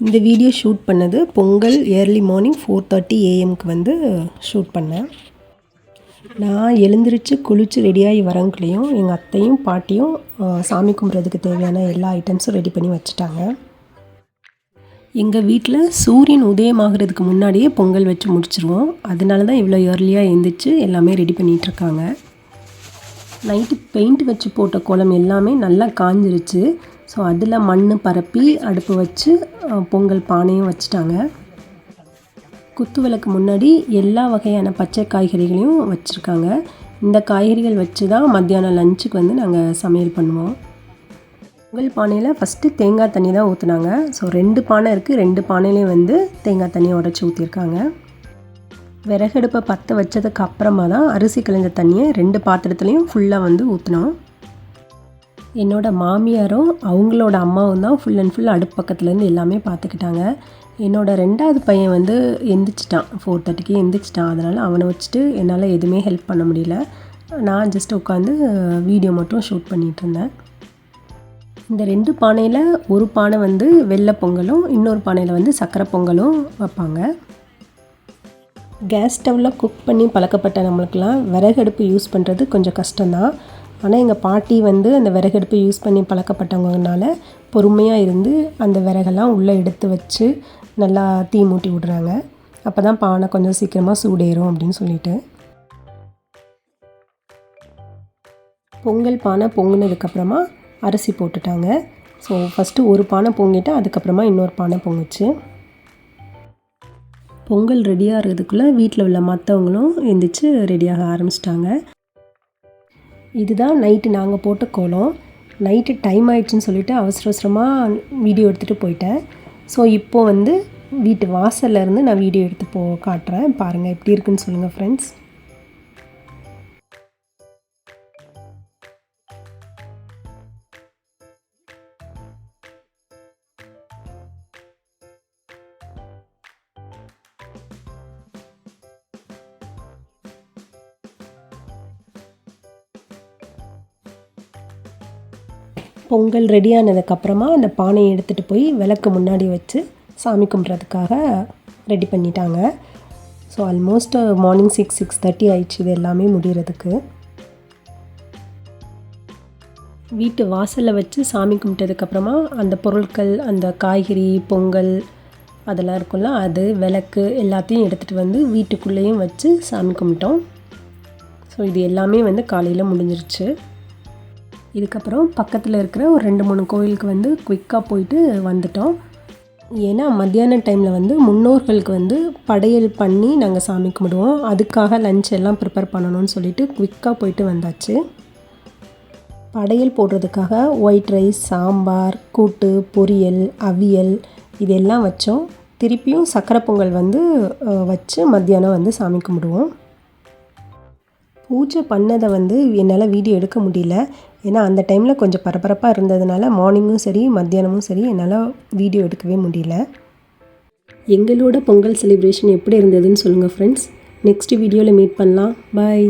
இந்த video shoot பண்ணது Pongal early morning four thirty ஏஎம்க்கு வந்து ஷூட் பண்ணேன். நான் எழுந்திரிச்சு குளித்து ரெடியாகி வரங்குள்ளேயும் எங்கள் அத்தையும் பாட்டியும் சாமி கும்பிட்றதுக்கு தேவையான எல்லா ஐட்டம்ஸும் ரெடி பண்ணி வச்சுட்டாங்க. எங்கள் வீட்டில் சூரியன் உதயமாகிறதுக்கு முன்னாடியே பொங்கல் வச்சு முடிச்சிருவோம். அதனால தான் இவ்வளோ ஏர்லியாக எழுந்திரிச்சு எல்லாமே ரெடி பண்ணிகிட்ருக்காங்க நைட்டு பெயிண்ட் வச்சு போட்ட குளம் எல்லாமே நல்லா காஞ்சிருச்சு. ஸோ அதில் மண் பரப்பி அடுப்பு வச்சு பொங்கல் பானையும் வச்சுட்டாங்க. குத்து விளக்கு முன்னாடி எல்லா வகையான பச்சை காய்கறிகளையும் வச்சுருக்காங்க. இந்த காய்கறிகள் வச்சு தான் மத்தியானம் லஞ்சுக்கு வந்து நாங்கள் சமையல் பண்ணுவோம். பொங்கல் பானையில் ஃபஸ்ட்டு தேங்காய் தண்ணி தான் ஊற்றுனாங்க ஸோ ரெண்டு பானை இருக்குது ரெண்டு பானையிலையும் வந்து தேங்காய் தண்ணியை உடச்சி ஊற்றிருக்காங்க விறகடுப்பை பற்ற வச்சதுக்கு அப்புறமா தான் அரிசி கலைஞ்ச தண்ணியை ரெண்டு பாத்திரத்துலேயும் ஃபுல்லாக வந்து ஊற்றினோம் என்னோட மாமியாரும் அவங்களோட அம்மாவும் தான் ஃபுல் அண்ட் ஃபுல் அடுப்பு பக்கத்துலேருந்து எல்லாமே பார்த்துக்கிட்டாங்க என்னோடய ரெண்டாவது பையன் வந்து எந்திரிச்சிட்டான். ஃபோர் தேர்ட்டிக்கு எந்திரிச்சிட்டான். அதனால் அவனை வச்சுட்டு என்னால் எதுவுமே ஹெல்ப் பண்ண முடியல. நான் ஜஸ்ட் உட்காந்து வீடியோ மட்டும் ஷூட் பண்ணிகிட்டு இருந்தேன். இந்த ரெண்டு பானையில் ஒரு பானை வந்து வெள்ளை பொங்கலும் இன்னொரு பானையில் வந்து சக்கரை பொங்கலும் வைப்பாங்க. கேஸ் ஸ்டவ்வில் குக் பண்ணி பழக்கப்பட்ட நம்மளுக்கெல்லாம் விறகடுப்பு யூஸ் பண்ணுறது கொஞ்சம் கஷ்டம்தான். ஆனால் எங்கள் பாட்டி வந்து அந்த விறகடுப்பு யூஸ் பண்ணி பழக்கப்பட்டவங்கனால பொறுமையாக இருந்து அந்த விறகெல்லாம் உள்ளே எடுத்து வச்சு நல்லா தீ மூட்டி விடுறாங்க. அப்போ தான் பானை கொஞ்சம் சீக்கிரமாக சூடேறும் அப்படின்னு சொல்லிட்டு. பொங்கல் பானை பொங்கினதுக்கப்புறமா அரிசி போட்டுட்டாங்க. ஸோ ஃபஸ்ட்டு ஒரு பானை பொங்கிட்டு அதுக்கப்புறமா இன்னொரு பானை பொங்குச்சு. பொங்கல் ரெடியாகிறதுக்குள்ளே வீட்டில் உள்ள மற்றவங்களும் எந்திரிச்சு ரெடியாக ஆரம்பிச்சிட்டாங்க. இதுதான் நைட்டு நாங்கள் போட்ட கோலம். நைட்டு டைம் ஆயிடுச்சுன்னு சொல்லிட்டு அவசர அவசரமாக வீடியோ எடுத்துகிட்டு போயிட்டேன். ஸோ இப்போது வந்து வீட்டு வாசல்லேருந்து நான் வீடியோ எடுத்து போ காட்டுறேன். பாருங்கள் எப்படி இருக்குன்னு சொல்லுங்கள் ஃப்ரெண்ட்ஸ் பொங்கல் ரெடி ஆனதுக்கப்புறமா அந்த பானையை எடுத்துகிட்டு போய் விளக்கு முன்னாடி வச்சு சாமி கும்பிட்றதுக்காக ரெடி பண்ணிட்டாங்க. So almost morning six six thirty ஆயிடுச்சு இது எல்லாமே முடிகிறதுக்கு வீட்டு வாசலில் வச்சு சாமி கும்பிட்டதுக்கப்புறமா அந்த பொருட்கள் அந்த காய்கறி பொங்கல் அதெல்லாம் இருக்கும்ல அது விளக்கு எல்லாத்தையும் எடுத்துகிட்டு வந்து வீட்டுக்குள்ளேயும் வச்சு சாமி கும்பிட்டோம். ஸோ இது எல்லாமே வந்து காலையில் முடிஞ்சிருச்சு. இதுக்கப்புறம் பக்கத்தில் இருக்கிற ஒரு ரெண்டு மூணு கோயிலுக்கு வந்து குயிக்காக போயிட்டு வந்துட்டோம். ஏன்னா மத்தியான டைமில் வந்து முன்னோர்களுக்கு வந்து படையல் பண்ணி நாங்கள் சாமி கும்பிடுவோம். அதுக்காக லஞ்ச் எல்லாம் ப்ரிப்பேர் பண்ணணும்னு சொல்லிட்டு குயிக்காக போயிட்டு வந்தாச்சு. படையல் போடுறதுக்காக ஒயிட் ரைஸ் சாம்பார் கூட்டு பொரியல் அவியல் இதெல்லாம் வச்சோம். திருப்பியும் சக்கரை பொங்கல் வந்து வச்சு மத்தியானம் வந்து சாமி கும்பிடுவோம். பூஜை பண்ணதை வந்து என்னால் வீடியோ எடுக்க முடியல. ஏன்னா அந்த டைமில் கொஞ்சம் பரபரப்பாக இருந்ததுனால மார்னிங்கும் சரி மத்தியானமும் சரி என்னால் வீடியோ எடுக்கவே முடியல. எங்களோட பொங்கல் செலிப்ரேஷன் எப்படி இருந்ததுன்னு சொல்லுங்கள் ஃப்ரெண்ட்ஸ் நெக்ஸ்ட் வீடியோவில் மீட் பண்ணலாம். பாய்